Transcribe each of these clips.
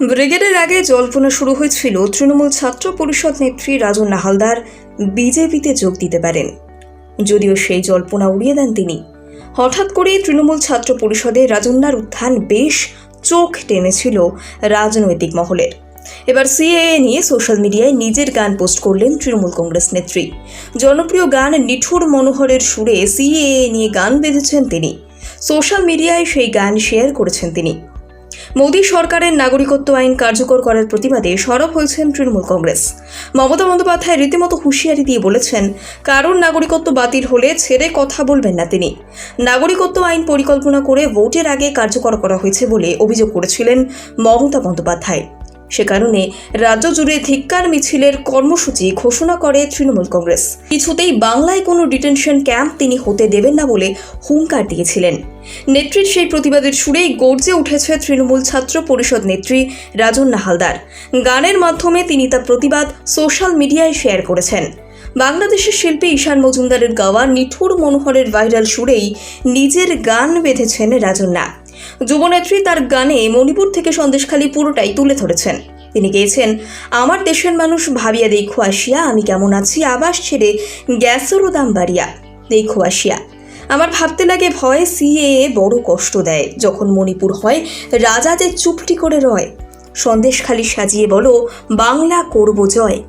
ব্রিগেডের আগে জল্পনা শুরু হয়েছিল তৃণমূল ছাত্র পরিষদ নেত্রী রাজন নাহালদার বিজেপিতে যোগ দিতে পারেন। যদিও সেই জল্পনা উড়িয়ে দেন তিনি। হঠাৎ করেই তৃণমূল ছাত্র পরিষদে রাজন্যার উত্থান বেশ চোখ টেনেছিল রাজনৈতিক মহলের। এবার সিএএ নিয়ে সোশ্যাল মিডিয়ায় নিজের গান পোস্ট করলেন তৃণমূল কংগ্রেস নেত্রী। জনপ্রিয় গান নিঠুর মনোহরের সুরে সিএএ নিয়ে গান বেঁধেছেন তিনি। সোশ্যাল মিডিয়ায় সেই গান শেয়ার করেছেন তিনি। মোদী সরকারের নাগরিকত্ব আইন কার্যকর করার প্রতিবাদে সরব হয়েছেন তৃণমূল কংগ্রেস। মমতা বন্দ্যোপাধ্যায় রীতিমতো হুঁশিয়ারি দিয়ে বলেছেন কারণ নাগরিকত্ব বাতিল হলে ছেড়ে কথা বলবেন না তিনি। নাগরিকত্ব আইন পরিকল্পনা করে ভোটের আগে কার্যকর করা হয়েছে বলে অভিযোগ করেছিলেন মমতা বন্দ্যোপাধ্যায়। সে কারণে রাজ্য জুড়ে ধিক্কার মিছিলের কর্মসূচি ঘোষণা করে তৃণমূল কংগ্রেস। কিছুতেই বাংলায় কোনো ডিটেনশন ক্যাম্প তিনি হতে দেবেন না বলে হুঙ্কার দিয়েছিলেন। নেত্রীর সেই প্রতিবাদের সুরেই গর্জে উঠেছে তৃণমূল ছাত্র পরিষদ নেত্রী রাজন্না হালদার। গানের মাধ্যমে তিনি তার প্রতিবাদ সোশ্যাল মিডিয়ায় শেয়ার করেছেন। বাংলাদেশের শিল্পী ঈশান মজুমদারের গাওয়া নিঠুর মনোহরের ভাইরাল সুরেই নিজের গান বেঁধেছেন রাজন্না। যুবনেত্রী তার গানে মণিপুর থেকে সন্দেশখালী পুরোটাই তুলে ধরেছেন। তিনি গেয়েছেন, আমার দেশের মানুষ ভাবিয়া দেখো আসিয়া, আমি কেমন আছি? আবাস ছেড়ে গ্যাসেরও দাম বাড়িয়া দেখো আসিয়া। আমার ভাবতে লাগে ভয় সিএ বড় কষ্ট দেয়, যখন মণিপুর হয় রাজা যে চুপটি করে রয়। সন্দেশখালি সাজিয়ে বলো, বাংলা করব জয়।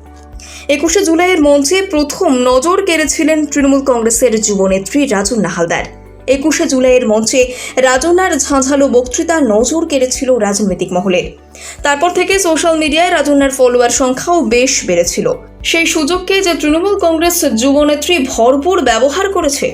একুশে জুলাইয়ের মঞ্চে প্রথম নজর কেড়েছিলেন তৃণমূল কংগ্রেসের যুবনেত্রী রাজন্না হালদার একুশে জুলাইয়ের মঞ্চে রাজনার ঝাঁঝালো বক্তৃতা নজর কেড়েছিল রাজনৈতিক মহলের। তারপর থেকে সোশ্যাল মিডিয়ায় রাজনার ফলোয়ার সংখ্যাও বেশ বেড়েছিল। সেই সুযোগকে যে তৃণমূল কংগ্রেস যুবনেত্রী ভরপুর ব্যবহার করেছে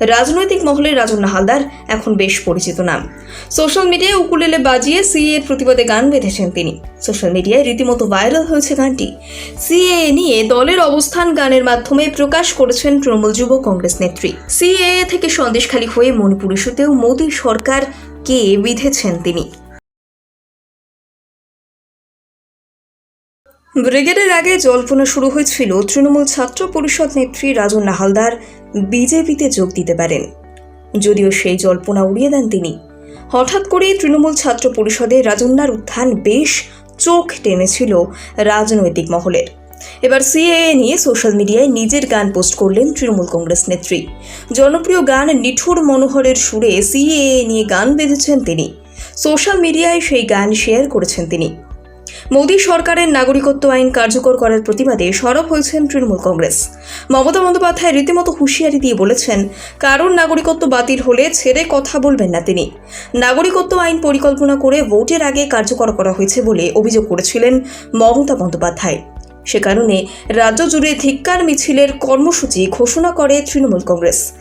রাজনৈতিক মহলে রাজন্না হালদার এখন বেশ পরিচিত নাম। সোশ্যাল মিডিয়ায় উকুলেলে বাজিয়ে সিএ এর প্রতিবাদে গান বেঁধেছেন তিনি। সোশ্যাল মিডিয়ায় রীতিমতো ভাইরাল হয়েছে গানটি। সিএ নিয়ে দলের অবস্থান গানের মাধ্যমে প্রকাশ করেছেন তৃণমূল যুব কংগ্রেস নেত্রী। সিএ থেকে সন্দেশখালী হয়ে মণিপুর ইস্যুতেও মোদী সরকার কে বিধেছেন তিনি? ব্রিগেডের আগে জল্পনা শুরু হয়েছিল তৃণমূল ছাত্র পরিষদ নেত্রী রাজন্না হালদার বিজেপিতে যোগ দিতে পারেন। যদিও সেই জল্পনা উড়িয়ে দেন তিনি। হঠাৎ করেই তৃণমূল ছাত্র পরিষদে রাজন্যার উত্থান বেশ চোখ টেনেছিল রাজনৈতিক মহলের। এবার সিএএ নিয়ে সোশ্যাল মিডিয়ায় নিজের গান পোস্ট করলেন তৃণমূল কংগ্রেস নেত্রী। জনপ্রিয় গান নিঠুর মনোহরের সুরে সিএএ নিয়ে গান বেঁধেছেন তিনি। সোশ্যাল মিডিয়ায় সেই গান শেয়ার করেছেন তিনি। মোদী সরকারের নাগরিকত্ব আইন কার্যকর করার প্রতিবাদে সরব হয়েছেন তৃণমূল কংগ্রেস। মমতা বন্দ্যোপাধ্যায় রীতিমতো হুঁশিয়ারি দিয়ে বলেছেন কারণ নাগরিকত্ব বাতিল হলে ছেড়ে কথা বলবেন না তিনি। নাগরিকত্ব আইন পরিকল্পনা করে ভোটের আগে কার্যকর করা হয়েছে বলে অভিযোগ করেছিলেন মমতা বন্দ্যোপাধ্যায়। সে কারণে রাজ্য জুড়ে ধিক্কার মিছিলের কর্মসূচি ঘোষণা করে তৃণমূল কংগ্রেস।